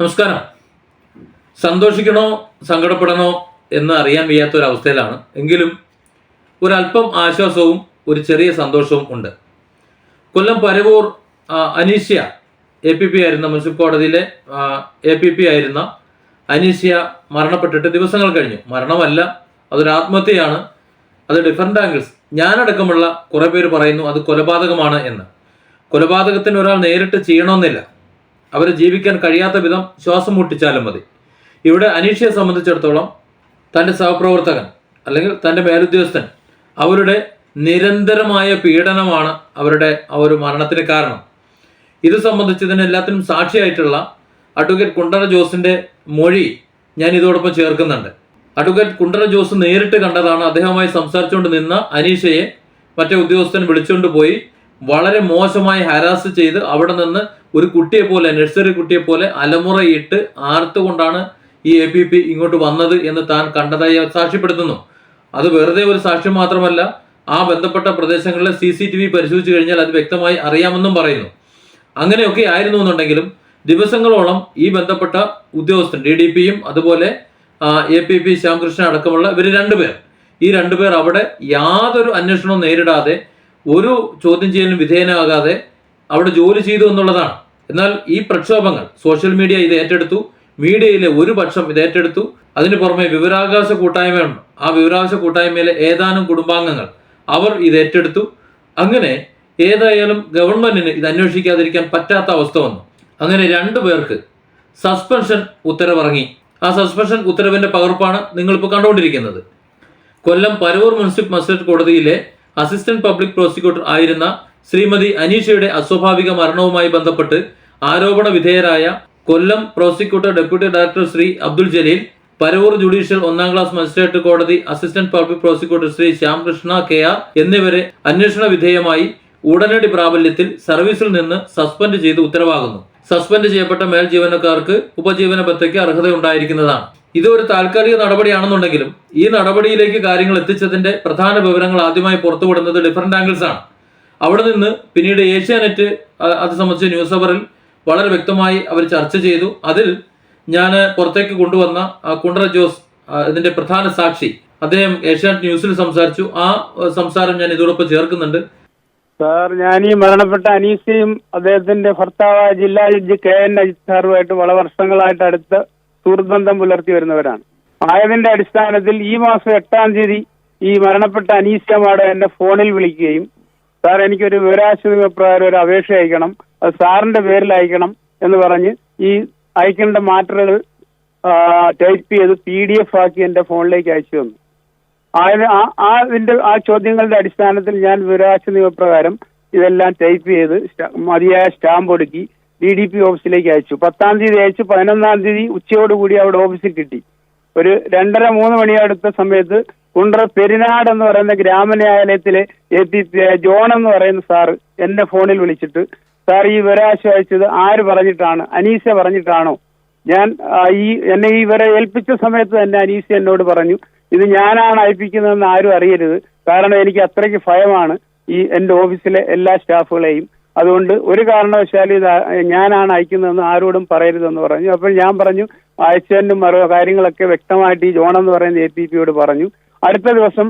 നമസ്കാരം. സന്തോഷിക്കണോ സങ്കടപ്പെടണോ എന്ന് അറിയാൻ വയ്യാത്ത ഒരു അവസ്ഥയിലാണ് എങ്കിലും ഒരല്പം ആശ്വാസവും ഒരു ചെറിയ സന്തോഷവും ഉണ്ട്. Kollam Paravur Aneeshya A P P ആയിരുന്ന മുനിസിപ്പൽ കോടതിയിലെ എ പി പി ആയിരുന്ന അനീഷ്യ മരണപ്പെട്ടിട്ട് ദിവസങ്ങൾ കഴിഞ്ഞു. മരണമല്ല അതൊരു ആത്മഹത്യയാണ്. അത് ഡിഫറെന്റ് ആംഗിൾസ് ഞാനടക്കമുള്ള കുറേ പേര് പറയുന്നു അത് കൊലപാതകമാണ് എന്ന്. കൊലപാതകത്തിന് ഒരാൾ നേരിട്ട് ചെയ്യണമെന്നില്ല അവർ ജീവിക്കാൻ കഴിയാത്ത വിധം ശ്വാസം മുട്ടിച്ചാലും മതി. ഇവിടെ അനീഷയെ സംബന്ധിച്ചിടത്തോളം തന്റെ സഹപ്രവർത്തകൻ അല്ലെങ്കിൽ തന്റെ മേലുദ്യോഗസ്ഥൻ അവരുടെ നിരന്തരമായ പീഡനമാണ് അവരുടെ ആ ഒരു മരണത്തിന് കാരണം. ഇത് സംബന്ധിച്ച് ഇതിന് എല്ലാത്തിനും സാക്ഷിയായിട്ടുള്ള അഡ്വക്കേറ്റ് കുണ്ടറ ജോസിന്റെ മൊഴി ഞാൻ ഇതോടൊപ്പം ചേർക്കുന്നുണ്ട്. അഡ്വക്കേറ്റ് കുണ്ടറ ജോസ് നേരിട്ട് കണ്ടതാണ് അദ്ദേഹവുമായി സംസാരിച്ചുകൊണ്ട് നിന്ന അനീഷയെ മറ്റേ ഉദ്യോഗസ്ഥൻ വിളിച്ചുകൊണ്ട് പോയി വളരെ മോശമായി ഹരാസ് ചെയ്ത് അവിടെ നിന്ന് ഒരു കുട്ടിയെ പോലെ നഴ്സറി കുട്ടിയെ പോലെ അലമുറയിട്ട് ആർത്തുകൊണ്ടാണ് ഈ എ പി പി ഇങ്ങോട്ട് വന്നത് എന്ന് താൻ കണ്ടതായി സാക്ഷ്യപ്പെടുത്തുന്നു. അത് വെറുതെ ഒരു സാക്ഷ്യം മാത്രമല്ല ആ ബന്ധപ്പെട്ട പ്രദേശങ്ങളിലെ സി സി ടി വി പരിശോധിച്ചു കഴിഞ്ഞാൽ അത് വ്യക്തമായി അറിയാമെന്നും പറയുന്നു. അങ്ങനെയൊക്കെ ആയിരുന്നു എന്നുണ്ടെങ്കിലും ദിവസങ്ങളോളം ഈ ബന്ധപ്പെട്ട ഉദ്യോഗസ്ഥൻ ഡി ഡി പിയും അതുപോലെ എ പി പി ശ്യാമകൃഷ്ണൻ അടക്കമുള്ള ഇവർ രണ്ടുപേർ. ഈ രണ്ടുപേർ അവിടെ യാതൊരു അന്വേഷണവും നേരിടാതെ ഒരു ചോദ്യം ചെയ്യലിനും വിധേയനാകാതെ അവിടെ ജോലി ചെയ്തു എന്നുള്ളതാണ്. എന്നാൽ ഈ പ്രക്ഷോഭങ്ങൾ സോഷ്യൽ മീഡിയ ഇത് ഏറ്റെടുത്തു. മീഡിയയിലെ ഒരു പക്ഷം ഇത് ഏറ്റെടുത്തു. അതിന് പുറമെ വിവരാവകാശ കൂട്ടായ്മയുണ്ട്. ആ വിവരാവകാശ കൂട്ടായ്മയിലെ ഏതാനും കുടുംബാംഗങ്ങൾ അവർ ഇത് ഏറ്റെടുത്തു. അങ്ങനെ ഏതായാലും ഗവൺമെന്റിന് ഇത് അന്വേഷിക്കാതിരിക്കാൻ പറ്റാത്ത അവസ്ഥ വന്നു. അങ്ങനെ രണ്ടു പേർക്ക് സസ്പെൻഷൻ ഉത്തരവിറങ്ങി. ആ സസ്പെൻഷൻ ഉത്തരവിന്റെ പകർപ്പാണ് നിങ്ങളിപ്പോൾ കണ്ടുകൊണ്ടിരിക്കുന്നത്. കൊല്ലം പരവൂർ മുനിസിപ്പൽ മജിസ്ട്രേറ്റ് കോടതിയിലെ അസിസ്റ്റന്റ് പബ്ലിക് പ്രോസിക്യൂട്ടർ ആയിരുന്ന ശ്രീമതി അനീഷയുടെ അസ്വാഭാവിക മരണവുമായി ബന്ധപ്പെട്ട് ആരോപണ വിധേയരായ Kollam prosecutor deputy director Shri Abdul Jaleel Paravur judicial ഒന്നാം ക്ലാസ് മജിസ്ട്രേറ്റ് കോടതി assistant public prosecutor Shri Shyamkrishna K R എന്നിവരെ അന്വേഷണ വിധേയമായി ഉടനടി പ്രാബല്യത്തിൽ സർവീസിൽ നിന്ന് സസ്പെൻഡ് ചെയ്ത് ഉത്തരവാകുന്നു. സസ്പെൻഡ് ചെയ്യപ്പെട്ട മേൽ ജീവനക്കാർക്ക് ഉപജീവന ഭത്തയ്ക്ക് അർഹതയുണ്ടായിരിക്കുന്നതാണ്. ഇത് ഒരു താൽക്കാലിക നടപടിയാണെന്നുണ്ടെങ്കിലും ഈ നടപടിയിലേക്ക് കാര്യങ്ങൾ എത്തിച്ചതിന്റെ പ്രധാന വിവരങ്ങൾ ആദ്യമായി പുറത്തുവിടുന്നത് ഡിഫറെന്റ് ആംഗിൾസ് ആണ്. അവിടെ നിന്ന് പിന്നീട് ഏഷ്യാനെറ്റ് അത് സംബന്ധിച്ച് ന്യൂസ് അവറിൽ വളരെ വ്യക്തമായി അവർ ചർച്ച ചെയ്തു. അതിൽ ഞാൻ പുറത്തേക്ക് കൊണ്ടുവന്ന കുണ്ടറ ജോസ് ഇതിന്റെ പ്രധാന സാക്ഷി അദ്ദേഹം ഏഷ്യാനെറ്റ് ന്യൂസിൽ സംസാരിച്ചു. ആ, സംസാരം ഞാൻ ഇതോടൊപ്പം ചേർക്കുന്നുണ്ട്. സാർ ഞാൻ ഈ മരണപ്പെട്ട അനീസയും അദ്ദേഹത്തിന്റെ ഭർത്താവായ ജില്ലാ ജഡ്ജി കെ എൻ അജിത് സാറുമായിട്ട് വളരെ വർഷങ്ങളായിട്ട് അടുത്ത് സുഹൃത്ബന്ധം പുലർത്തി വരുന്നവരാണ്. ആയതിന്റെ അടിസ്ഥാനത്തിൽ ഈ മാസം എട്ടാം തീയതി ഈ മരണപ്പെട്ട അനീസ്യ മാഡം എന്നെ ഫോണിൽ വിളിക്കുകയും സാർ എനിക്കൊരു വിവരാശ പ്രകാരം ഒരു അപേക്ഷ അയക്കണം അത് സാറിന്റെ പേരിൽ അയക്കണം എന്ന് പറഞ്ഞ് ഈ അയക്കേണ്ട മാറ്ററുകൾ ടൈപ്പ് ചെയ്ത് പി ഡി എഫ് ആക്കി എന്റെ ഫോണിലേക്ക് അയച്ചു തന്നു. ആയത് ആ- ആ ആ ചോദ്യങ്ങളുടെ അടിസ്ഥാനത്തിൽ ഞാൻ വിവരാശ നിയമപ്രകാരം ഇതെല്ലാം ടൈപ്പ് ചെയ്ത് മതിയായ സ്റ്റാമ്പ് ഒടുക്കി ഡി ഡി പി ഓഫീസിലേക്ക് അയച്ചു. പത്താം തീയതി അയച്ചു പതിനൊന്നാം തീയതി ഉച്ചയോടുകൂടി അവിടെ ഓഫീസിൽ കിട്ടി. ഒരു രണ്ടര മൂന്ന് മണി അടുത്ത സമയത്ത് കുണ്ട്ര പെരിനാട് എന്ന് പറയുന്ന ഗ്രാമന്യായാലയത്തിലെ എ പി ജോൺ എന്ന് പറയുന്ന സാറ് എന്റെ ഫോണിൽ വിളിച്ചിട്ട് സാർ ഈ വിവരാശ അയച്ചത് ആര് പറഞ്ഞിട്ടാണ്? അനീസ പറഞ്ഞിട്ടാണോ? ഞാൻ ഈ എന്നെ ഈ വരെ ഏൽപ്പിച്ച സമയത്ത് തന്നെ അനീസ എന്നോട് പറഞ്ഞു ഇത് ഞാനാണ് അയപ്പിക്കുന്നതെന്ന് ആരും അറിയരുത്. കാരണം എനിക്ക് അത്രയ്ക്ക് ഭയമാണ് ഈ എന്റെ ഓഫീസിലെ എല്ലാ സ്റ്റാഫുകളെയും. അതുകൊണ്ട് ഒരു കാരണവശാലും ഇത് ഞാനാണ് അയക്കുന്നതെന്ന് ആരോടും പറയരുതെന്ന് പറഞ്ഞു. അപ്പോൾ ഞാൻ പറഞ്ഞു അയച്ചതിന്റെ മറോ കാര്യങ്ങളൊക്കെ വ്യക്തമായിട്ട് ഈ ജോൺ എന്ന് പറയുന്ന എ പി പിയോട് പറഞ്ഞു. അടുത്ത ദിവസം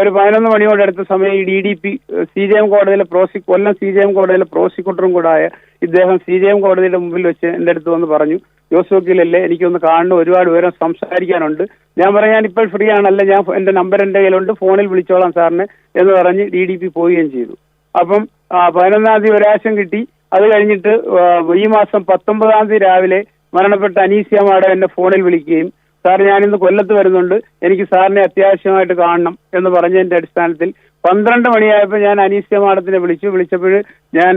ഒരു പതിനൊന്ന് മണിയോട് അടുത്ത സമയം ഈ D D P C J M കോടതിയിലെ പ്രോസി കൊല്ലം സി ജെ എം കോടതിയിലെ പ്രോസിക്യൂട്ടറും കൂടായ ഇദ്ദേഹം സി ജെ എം കോടതിയുടെ മുമ്പിൽ വെച്ച് എന്റെ അടുത്ത് വന്ന് പറഞ്ഞു. ജോസ് വക്കീലല്ലേ എനിക്കൊന്ന് കാണണം ഒരുപാട് വിവരം സംസാരിക്കാനുണ്ട്. ഞാൻ പറയാം ഞാൻ ഇപ്പോൾ ഫ്രീ ആണല്ലേ ഞാൻ എന്റെ നമ്പർ എന്റെ കയ്യിലുണ്ട് ഫോണിൽ വിളിച്ചോളാം സാറിന് എന്ന് പറഞ്ഞ് ഡി ഡി പി പോവുകയും ചെയ്തു. അപ്പം പതിനൊന്നാം തീയതി ഒരാശം കിട്ടി. അത് കഴിഞ്ഞിട്ട് ഈ മാസം പത്തൊമ്പതാം തീയതി രാവിലെ മരണപ്പെട്ട അനീസിയ മാഡം എന്നെ ഫോണിൽ വിളിക്കുകയും സാർ ഞാനിന്ന് കൊല്ലത്ത് വരുന്നുണ്ട് എനിക്ക് സാറിനെ അത്യാവശ്യമായിട്ട് കാണണം എന്ന് പറഞ്ഞതിന്റെ അടിസ്ഥാനത്തിൽ പന്ത്രണ്ട് മണിയായപ്പോൾ ഞാൻ അനീസിയ മാഡത്തിനെ വിളിച്ചു. വിളിച്ചപ്പോൾ ഞാൻ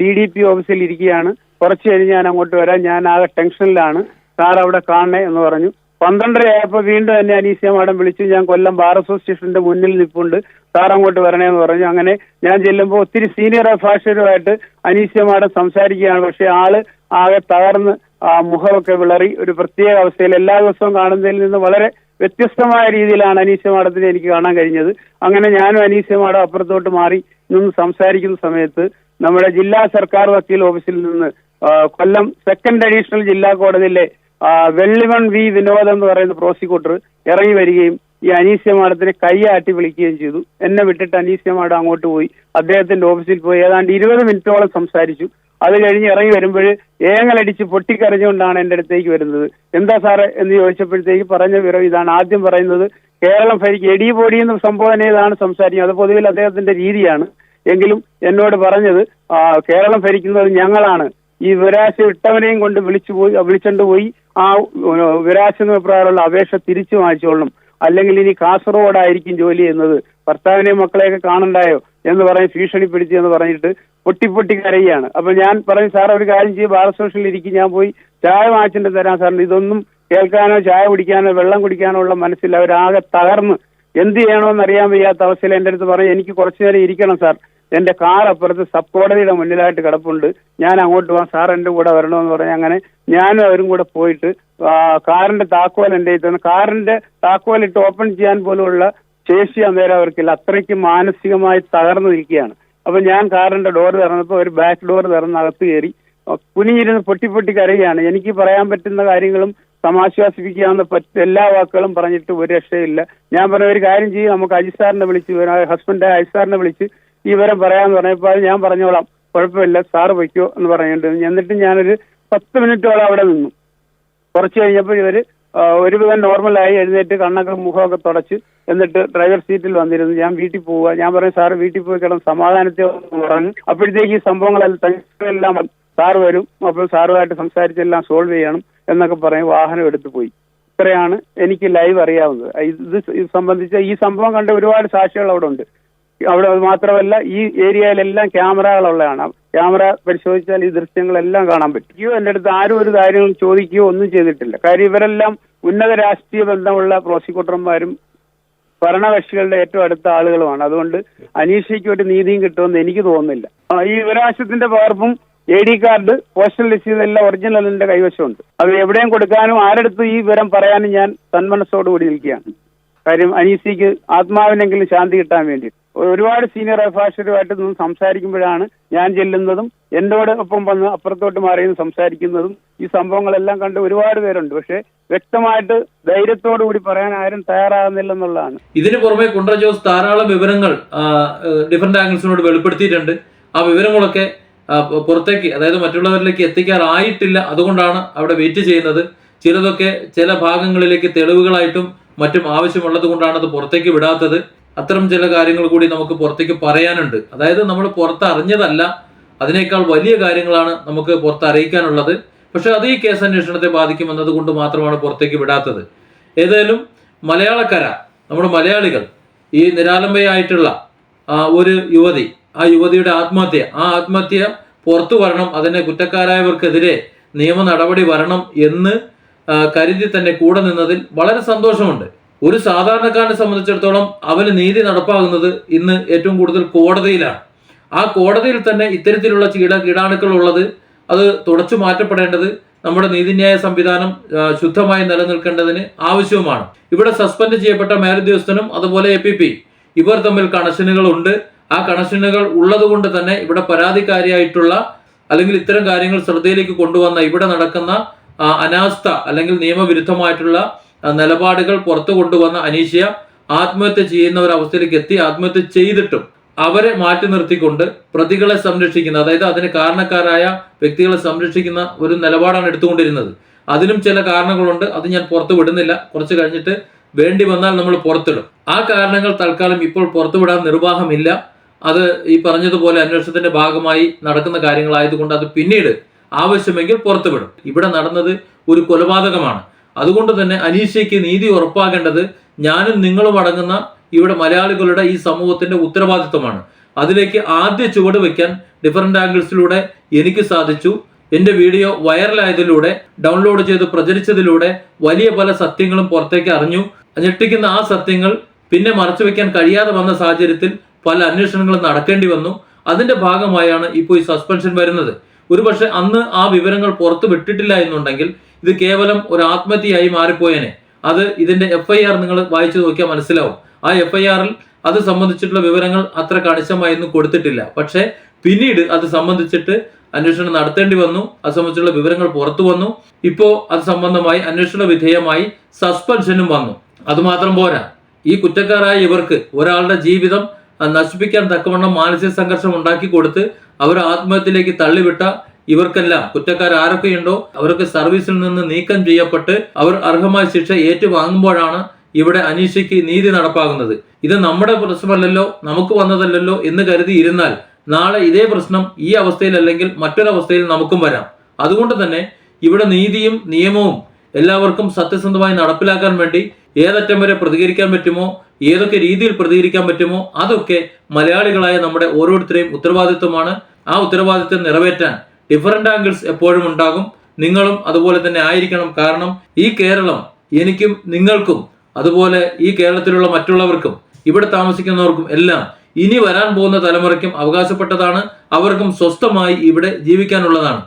ഡി ഡി പി ഓഫീസിൽ ഇരിക്കുകയാണ്. കുറച്ച് കഴിഞ്ഞ് ഞാൻ അങ്ങോട്ട് വരാം. ഞാൻ ആകെ ടെൻഷനിലാണ്. സാർ അവിടെ കാണണേ എന്ന് പറഞ്ഞു. പന്ത്രണ്ടര ആയപ്പോൾ വീണ്ടും എന്നെ അനീസിയ മാഡം വിളിച്ചു. ഞാൻ കൊല്ലം ബാർ അസോസിയേഷന്റെ മുന്നിൽ നിൽപ്പുണ്ട് സാർ അങ്ങോട്ട് വരണേ എന്ന് പറഞ്ഞു. അങ്ങനെ ഞാൻ ചെല്ലുമ്പോൾ ഒത്തിരി സീനിയർ അഭിഭാഷകരുമായിട്ട് അനീസിയ മാഡം സംസാരിക്കുകയാണ്. പക്ഷെ ആൾ ആകെ തകർന്ന് ആ മുഖമൊക്കെ വിളറി. ഒരു പ്രത്യേക അവസ്ഥയിൽ എല്ലാ ദിവസവും കാണുന്നതിൽ നിന്ന് വളരെ വ്യത്യസ്തമായ രീതിയിലാണ് അനീസ്യ മാഡത്തിനെ എനിക്ക് കാണാൻ കഴിഞ്ഞത്. അങ്ങനെ ഞാനും അനീസ്യ മാഡം അപ്പുറത്തോട്ട് മാറി നിന്ന് സംസാരിക്കുന്ന സമയത്ത് നമ്മുടെ ജില്ലാ സർക്കാർ വക്കീൽ ഓഫീസിൽ നിന്ന് കൊല്ലം സെക്കൻഡ് അഡീഷണൽ ജില്ലാ കോടതിയിലെ വെള്ളിവൺ വി വിനോദ് എന്ന് പറയുന്ന പ്രോസിക്യൂട്ടർ ഇറങ്ങി വരികയും ഈ അനീസ്യ മാഡത്തിനെ കൈയാട്ടി വിളിക്കുകയും ചെയ്തു. എന്നെ വിട്ടിട്ട് അനീസ്യ മാഡം അങ്ങോട്ട് പോയി. അദ്ദേഹത്തിന്റെ ഓഫീസിൽ പോയി. ഏതാണ്ട് ഇരുപത് മിനിറ്റോളം സംസാരിച്ചു. അത് കഴിഞ്ഞ് ഇറങ്ങി വരുമ്പോൾ ഏങ്ങലടിച്ച് പൊട്ടിക്കരഞ്ഞുകൊണ്ടാണ് എന്റെ അടുത്തേക്ക് വരുന്നത്. എന്താ സാറേ എന്ന് ചോദിച്ചപ്പോഴത്തേക്ക് പറഞ്ഞ വിവരം ഇതാണ്. ആദ്യം പറയുന്നത് കേരളം ഭരിക്കും എടി പൊടി എന്ന് സംബോധന ചെയ്താണ് സംസാരിക്കുന്നത്. അത് പൊതുവിൽ അദ്ദേഹത്തിന്റെ രീതിയാണ്. എങ്കിലും എന്നോട് പറഞ്ഞത് കേരളം ഭരിക്കുന്നത് ഞങ്ങളാണ്. ഈ വിരാശ ഇട്ടവനെയും കൊണ്ട് വിളിച്ചു പോയി വിളിച്ചോണ്ട് പോയി. ആ വിവരാശ പ്രകാരമുള്ള അപേക്ഷ തിരിച്ചു വാങ്ങിച്ചോളണം. അല്ലെങ്കിൽ ഇനി കാസർഗോഡായിരിക്കും ജോലി ചെയ്യുന്നത് ഭർത്താവിനെയും മക്കളെയൊക്കെ കാണണ്ടായോ എന്ന് പറഞ്ഞ് ഭീഷണിപ്പെടുത്തി എന്ന് പറഞ്ഞിട്ട് പൊട്ടി പൊട്ടി കരയുകയാണ്. അപ്പൊ ഞാൻ പറഞ്ഞു സാർ ഒരു കാര്യം ചെയ്യും ബാർ സോഷ്യലിൽ ഇരിക്കും. ഞാൻ പോയി ചായ വാങ്ങിച്ചിട്ട് തരാം സാറിന്. ഇതൊന്നും കേൾക്കാനോ ചായ കുടിക്കാനോ വെള്ളം കുടിക്കാനോ ഉള്ള മനസ്സിൽ അവരാകെ തകർന്ന് എന്ത് ചെയ്യണമെന്ന് അറിയാൻ വയ്യാത്ത അവസ്ഥയിൽ എന്റെ അടുത്ത് പറഞ്ഞു എനിക്ക് കുറച്ചു നേരം ഇരിക്കണം സാർ. എന്റെ കാർ അപ്പുറത്ത് സബ് കോടതിയുടെ മുന്നിലായിട്ട് കിടപ്പുണ്ട്. ഞാൻ അങ്ങോട്ട് പോകാം. സാർ എന്റെ കൂടെ വരണമെന്ന് പറഞ്ഞ് അങ്ങനെ ഞാനും അവരും കൂടെ പോയിട്ട് കാറിന്റെ താക്കോൽ എന്റെ കയ്യിൽ കാറിന്റെ താക്കോൽ ഇട്ട് ഓപ്പൺ ചെയ്യാൻ പോലുള്ള ശേഷി അന്നേരം അവർക്കില്ല. അത്രയ്ക്ക് മാനസികമായി തകർന്നു നിൽക്കുകയാണ്. അപ്പൊ ഞാൻ കാറിന്റെ ഡോർ തുറന്നപ്പോൾ ഒരു ബാക്ക് ഡോർ തുറന്ന് അകത്ത് കയറി കുനിഞ്ഞിരുന്ന് പൊട്ടി പൊട്ടി കരയുകയാണ്. എനിക്ക് പറയാൻ പറ്റുന്ന കാര്യങ്ങളും സമാശ്വാസിപ്പിക്കാവുന്ന എല്ലാ വാക്കുകളും പറഞ്ഞിട്ട് ഒരു രക്ഷയില്ല ഞാൻ പറഞ്ഞ ഒരു കാര്യം ചെയ്യും. നമുക്ക് അജിസാറിനെ വിളിച്ച് ഹസ്ബൻഡ് അജിസാറിനെ വിളിച്ച് ഈ വിവരം പറയാന്ന് പറഞ്ഞപ്പോൾ ഞാൻ പറഞ്ഞോളാം. കുഴപ്പമില്ല സാറ് വയ്ക്കോ എന്ന് പറഞ്ഞിട്ട് എന്നിട്ട് ഞാനൊരു പത്ത് മിനിറ്റോളം അവിടെ നിന്നു. കുറച്ച് കഴിഞ്ഞപ്പോൾ ഇവർ ഒരുവിധം നോർമലായി എഴുന്നേറ്റ് കണ്ണൊക്കെ മുഖമൊക്കെ തുടച്ച് എന്നിട്ട് ഡ്രൈവർ സീറ്റിൽ വന്നിരുന്നു. ഞാൻ വീട്ടിൽ പോവുക. ഞാൻ പറഞ്ഞു സാറ് വീട്ടിൽ പോയി കിടന്ന് സമാധാനത്തെ പറഞ്ഞു അപ്പോഴത്തേക്ക് ഈ സംഭവങ്ങളെല്ലാം എല്ലാം സാറ് വരും. അപ്പോൾ സാറുമായിട്ട് സംസാരിച്ചെല്ലാം സോൾവ് ചെയ്യണം എന്നൊക്കെ പറഞ്ഞ് വാഹനം എടുത്തു പോയി. ഇത്രയാണ് എനിക്ക് ലൈവ് അറിയാവുന്നത്. ഇത് സംബന്ധിച്ച ഈ സംഭവം കണ്ട ഒരുപാട് സാക്ഷികൾ അവിടെ ഉണ്ട്. അവിടെ അത് മാത്രമല്ല ഈ ഏരിയയിലെല്ലാം ക്യാമറകളുള്ളതാണ്. ക്യാമറ പരിശോധിച്ചാൽ ഈ ദൃശ്യങ്ങളെല്ലാം കാണാൻ പറ്റും. അയ്യോ എന്റെ അടുത്ത് ആരും ഒരു കാര്യങ്ങൾ ചോദിക്കുകയോ ഒന്നും ചെയ്തിട്ടില്ല. കാര്യം ഇവരെല്ലാം ഉന്നത രാഷ്ട്രീയ ബന്ധമുള്ള പ്രോസിക്യൂട്ടർമാരും ഭരണകക്ഷികളുടെ ഏറ്റവും അടുത്ത ആളുകളുമാണ്. അതുകൊണ്ട് അനീഷയ്ക്ക് ഒരു നീതിയും കിട്ടുമെന്ന് എനിക്ക് തോന്നുന്നില്ല. ഈ വിവരാശത്തിന്റെ പകർപ്പും എ ഡി കാർഡ് പോസ്റ്റൽ രസീത് എല്ലാം ഒറിജിനൽ എന്റെ കൈവശമുണ്ട്. അത് എവിടെയും കൊടുക്കാനും ആരെടുത്ത് ഈ വിവരം പറയാനും ഞാൻ തന്മനസ്സോടുകൂടി നിൽക്കുകയാണ്. കാര്യം അനീസിക്ക് ആത്മാവിനെങ്കിലും ശാന്തി കിട്ടാൻ വേണ്ടി ഒരുപാട് സീനിയർ അഭിഭാഷകരുമായിട്ട് നിന്ന് സംസാരിക്കുമ്പോഴാണ് ഞാൻ ചെല്ലുന്നതും എന്നോട് ഒപ്പം വന്ന് അപ്പുറത്തോട്ട് മാറി സംസാരിക്കുന്നതും ഈ സംഭവങ്ങളെല്ലാം കണ്ട് ഒരുപാട് പേരുണ്ട്. പക്ഷെ വ്യക്തമായിട്ട് ധൈര്യത്തോടു കൂടി പറയാൻ ആരും തയ്യാറാകുന്നില്ലെന്നുള്ളതാണ് ഇതിന് പുറമെ കുണ്ട്ര ജോസ് ധാരാളം വിവരങ്ങൾ ഡിഫറെന്റ് ആംഗിൾസിനോട് വെളിപ്പെടുത്തിയിട്ടുണ്ട്. ആ വിവരങ്ങളൊക്കെ പുറത്തേക്ക് അതായത് മറ്റുള്ളവരിലേക്ക് എത്തിക്കാറായിട്ടില്ല. അതുകൊണ്ടാണ് അവിടെ വെയിറ്റ് ചെയ്യുന്നത്. ചിലതൊക്കെ ചില ഭാഗങ്ങളിലേക്ക് തെളിവുകളായിട്ടും മറ്റും ആവശ്യമുള്ളത് കൊണ്ടാണ് അത് പുറത്തേക്ക് വിടാത്തത്. അത്തരം ചില കാര്യങ്ങൾ കൂടി നമുക്ക് പുറത്തേക്ക് പറയാനുണ്ട്. അതായത് നമ്മൾ പുറത്ത് അറിഞ്ഞതല്ല അതിനേക്കാൾ വലിയ കാര്യങ്ങളാണ് നമുക്ക് പുറത്ത് അറിയിക്കാനുള്ളത് പക്ഷെ അത് ഈ കേസ് അന്വേഷണത്തെ ബാധിക്കുമെന്നത് കൊണ്ട് മാത്രമാണ് പുറത്തേക്ക് വിടാത്തത്. ഏതായാലും മലയാളക്കര നമ്മുടെ മലയാളികൾ ഈ നിരാലംബയായിട്ടുള്ള ഒരു യുവതി ആ യുവതിയുടെ ആത്മഹത്യ ആ ആത്മഹത്യ പുറത്തു വരണം അതിനെ കുറ്റക്കാരായവർക്കെതിരെ നിയമ നടപടി വരണം എന്ന് കരുതി തന്നെ കൂടെ നിന്നതിൽ വളരെ സന്തോഷമുണ്ട്. ഒരു സാധാരണക്കാരനെ സംബന്ധിച്ചിടത്തോളം അവന് നീതി നടപ്പാകുന്നത് ഇന്ന് ഏറ്റവും കൂടുതൽ കോടതിയിലാണ്. ആ കോടതിയിൽ തന്നെ ഇത്തരത്തിലുള്ള ചീട കീടാണുക്കൾ ഉള്ളത് അത് തുടച്ചു മാറ്റപ്പെടേണ്ടത് നമ്മുടെ നീതിന്യായ സംവിധാനം ശുദ്ധമായി നിലനിൽക്കേണ്ടതിന് ആവശ്യവുമാണ്. ഇവിടെ സസ്പെൻഡ് ചെയ്യപ്പെട്ട മേലുദ്യോഗസ്ഥനും അതുപോലെ എ പി പി ഇവർ തമ്മിൽ കണക്ഷനുകൾ ഉണ്ട്. ആ കണക്ഷനുകൾ ഉള്ളതുകൊണ്ട് തന്നെ ഇവിടെ പരാതിക്കാരിയായിട്ടുള്ള അല്ലെങ്കിൽ ഇത്തരം കാര്യങ്ങൾ ശ്രദ്ധയിലേക്ക് കൊണ്ടുവന്ന ഇവിടെ നടക്കുന്ന അനാസ്ഥ അല്ലെങ്കിൽ നിയമവിരുദ്ധമായിട്ടുള്ള നിലപാടുകൾ പുറത്തു കൊണ്ടുവന്ന അനീഷ്യ ആത്മഹത്യ ചെയ്യുന്ന ഒരു അവസ്ഥയിലേക്ക് എത്തി ആത്മഹത്യ ചെയ്തിട്ടും അവരെ മാറ്റി നിർത്തിക്കൊണ്ട് പ്രതികളെ സംരക്ഷിക്കുന്ന അതായത് അതിന് കാരണക്കാരായ വ്യക്തികളെ സംരക്ഷിക്കുന്ന ഒരു നിലപാടാണ് എടുത്തുകൊണ്ടിരുന്നത്. അതിനും ചില കാരണങ്ങളുണ്ട് അത് ഞാൻ പുറത്തു വിടുന്നില്ല. കുറച്ച് കഴിഞ്ഞിട്ട് വേണ്ടി വന്നാൽ നമ്മൾ പുറത്തിടും. ആ കാരണങ്ങൾ തൽക്കാലം ഇപ്പോൾ പുറത്തുവിടാൻ നിർവാഹമില്ല. അത് ഈ പറഞ്ഞതുപോലെ അന്വേഷണത്തിന്റെ ഭാഗമായി നടക്കുന്ന കാര്യങ്ങളായതുകൊണ്ട് അത് പിന്നീട് ആവശ്യമെങ്കിൽ പുറത്തുവിടും ഇവിടെ നടന്നത് ഒരു കൊലപാതകമാണ്. അതുകൊണ്ട് തന്നെ അനീഷയ്ക്ക് നീതി ഉറപ്പാക്കേണ്ടത് ഞാനും നിങ്ങളും അടങ്ങുന്ന ഇവിടെ മലയാളികളുടെ ഈ സമൂഹത്തിന്റെ ഉത്തരവാദിത്വമാണ്. അതിലേക്ക് ആദ്യ ചുവട് വെക്കാൻ ഡിഫറെന്റ് ആംഗിൾസിലൂടെ എനിക്ക് സാധിച്ചു. എന്റെ വീഡിയോ വൈറലായതിലൂടെ ഡൗൺലോഡ് ചെയ്ത് പ്രചരിച്ചതിലൂടെ വലിയ പല സത്യങ്ങളും പുറത്തേക്ക് അറിഞ്ഞു. ഞെട്ടിക്കുന്ന ആ സത്യങ്ങൾ പിന്നെ മറച്ചു വെക്കാൻ കഴിയാതെ വന്ന സാഹചര്യത്തിൽ പല അന്വേഷണങ്ങളും നടക്കേണ്ടി വന്നു. അതിന്റെ ഭാഗമായാണ് ഇപ്പോൾ ഈ സസ്പെൻഷൻ വരുന്നത്. ഒരുപക്ഷെ അന്ന് ആ വിവരങ്ങൾ പുറത്തു വിട്ടിട്ടില്ല എന്നുണ്ടെങ്കിൽ ഇത് കേവലം ഒരു ആത്മഹത്യയായി മാറിപ്പോയേനെ. അത് ഇതിന്റെ എഫ് ഐ ആർ നിങ്ങൾ വായിച്ചു നോക്കിയാൽ മനസ്സിലാവും. ആ എഫ് ഐ ആറിൽ അത് സംബന്ധിച്ചിട്ടുള്ള വിവരങ്ങൾ അത്ര കണിശമായൊന്നും കൊടുത്തിട്ടില്ല. പക്ഷേ പിന്നീട് അത് സംബന്ധിച്ചിട്ട് അന്വേഷണം നടത്തേണ്ടി വന്നു. അത് സംബന്ധിച്ചുള്ള വിവരങ്ങൾ പുറത്തു വന്നു. ഇപ്പോ അത് സംബന്ധമായി അന്വേഷണ വിധേയമായി സസ്പെൻഷനും വന്നു. അതുമാത്രം പോരാ. ഈ കുറ്റക്കാരായ ഇവർക്ക് ഒരാളുടെ ജീവിതം നശിപ്പിക്കാൻ തക്കവണ്ണം മാനസിക സംഘർഷം ഉണ്ടാക്കി കൊടുത്ത് അവർ ആത്മഹത്യയിലേക്ക് തള്ളിവിട്ട ഇവർക്കെല്ലാം കുറ്റക്കാർ ആരൊക്കെയുണ്ടോ അവർക്ക് സർവീസിൽ നിന്ന് നീക്കം ചെയ്യപ്പെട്ട് അവർ അർഹമായ ശിക്ഷ ഏറ്റുവാങ്ങുമ്പോഴാണ് ഇവിടെ അനീഷയ്ക്ക് നീതി നടപ്പാകുന്നത്. ഇത് നമ്മുടെ പ്രശ്നമല്ലല്ലോ നമുക്ക് വന്നതല്ലല്ലോ എന്ന് കരുതി ഇരുന്നാൽ നാളെ ഇതേ പ്രശ്നം ഈ അവസ്ഥയിൽ അല്ലെങ്കിൽ മറ്റൊരവസ്ഥയിൽ നമുക്കും വരാം. അതുകൊണ്ട് തന്നെ ഇവിടെ നീതിയും നിയമവും എല്ലാവർക്കും സത്യസന്ധമായി നടപ്പിലാക്കാൻ വേണ്ടി ഏതറ്റം വരെ പ്രതികരിക്കാൻ പറ്റുമോ ഏതൊക്കെ രീതിയിൽ പ്രതികരിക്കാൻ പറ്റുമോ അതൊക്കെ മലയാളികളായ നമ്മുടെ ഓരോരുത്തരെയും ഉത്തരവാദിത്വമാണ്. ആ ഉത്തരവാദിത്വം നിറവേറ്റാൻ ഡിഫറെന്റ് ആംഗിൾസ് എപ്പോഴും ഉണ്ടാകും. നിങ്ങളും അതുപോലെ തന്നെ ആയിരിക്കണം. കാരണം ഈ കേരളം എനിക്കും നിങ്ങൾക്കും അതുപോലെ ഈ കേരളത്തിലുള്ള മറ്റുള്ളവർക്കും ഇവിടെ താമസിക്കുന്നവർക്കും എല്ലാം ഇനി വരാൻ പോകുന്ന തലമുറയ്ക്കും അവകാശപ്പെട്ടതാണ്. അവർക്കും സ്വസ്ഥമായി ഇവിടെ ജീവിക്കാനുള്ളതാണ്.